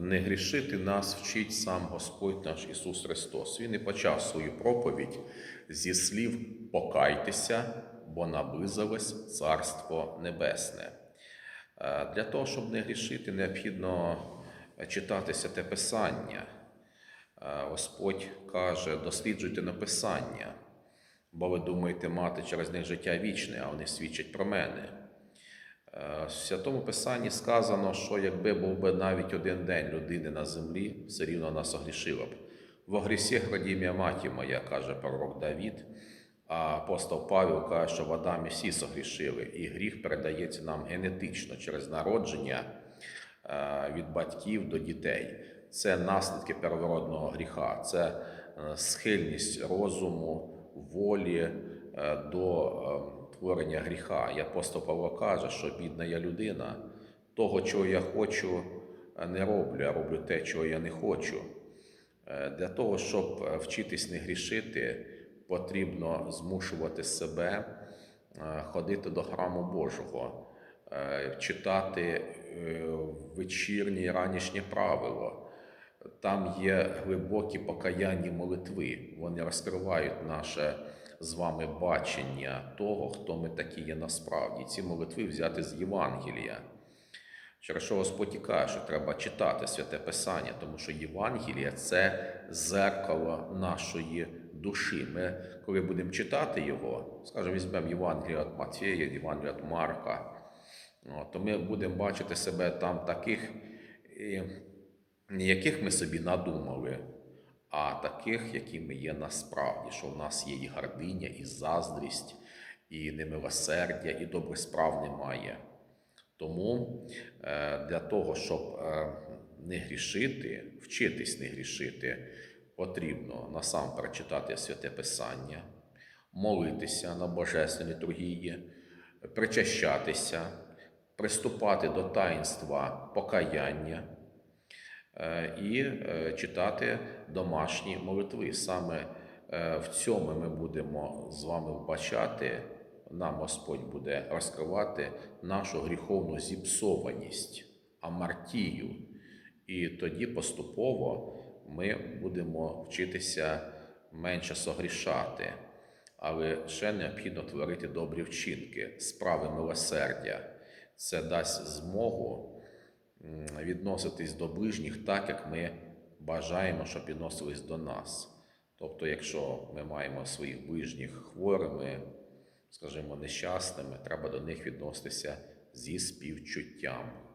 Не грішити нас вчить сам Господь наш Ісус Христос. Він і почав свою проповідь зі слів покайтеся, бо наблизилось Царство Небесне. Е, Для того, щоб не грішити, необхідно читати святе Писання. Е, Господь каже: досліджуйте написання, бо ви думаєте мати через них життя вічне, а вони свідчать про мене. Е, В Святому Писанні сказано, що якби був би навіть один день людини на землі, все рівно нас огрішила б. В грісі градім'я маті моя, каже пророк Давід, а апостол Павел каже, що в Адамі всі согрішили, і гріх передається нам генетично через народження е, від батьків до дітей. Це наслідки первородного гріха, це е, схильність розуму, волі до е, творення гріха. І апостол Павло каже, що бідна я людина, того, чого я хочу, е, не роблю, а роблю те, чого я не хочу. Е, Для того, щоб е, вчитись не грішити, потрібно змушувати себе е, ходити до храму Божого, е, читати е, вечірнє і ранішнє правило. Там є глибокі покаянні молитви. Вони розкривають наше з вами бачення того, хто ми такі є насправді. Ці молитви взяти з Євангелія. Через що Господь і каже, що треба читати святе Писання, тому що Євангелія це зеркало нашої душі. Ми, коли будемо читати його, скажімо, візьмемо Євангелія від Матфея, Євангелія від Марка, то ми будемо бачити себе там таких, яких ми собі надумали, а таких, які ми є насправді, що в нас є і гординя, і заздрість, і немилосердя, і добрих справ немає. Тому е, для того, щоб е, не грішити, вчитись не грішити, потрібно насамперед читати святе Писання, молитися на божественній літургії, причащатися, приступати до таїнства покаяння і е, читати домашні молитви. Саме е, в цьому ми будемо з вами вбачати нам Господь буде розкривати нашу гріховну зіпсованість, амартію. І тоді поступово ми будемо вчитися менше согрішати. Але ще необхідно творити добрі вчинки, справи милосердя. Це дасть змогу відноситись до ближніх так, як ми бажаємо, щоб відносились до нас. Тобто, якщо ми маємо своїх ближніх хворими, скажімо, нещасними, треба до них відноситися зі співчуттям.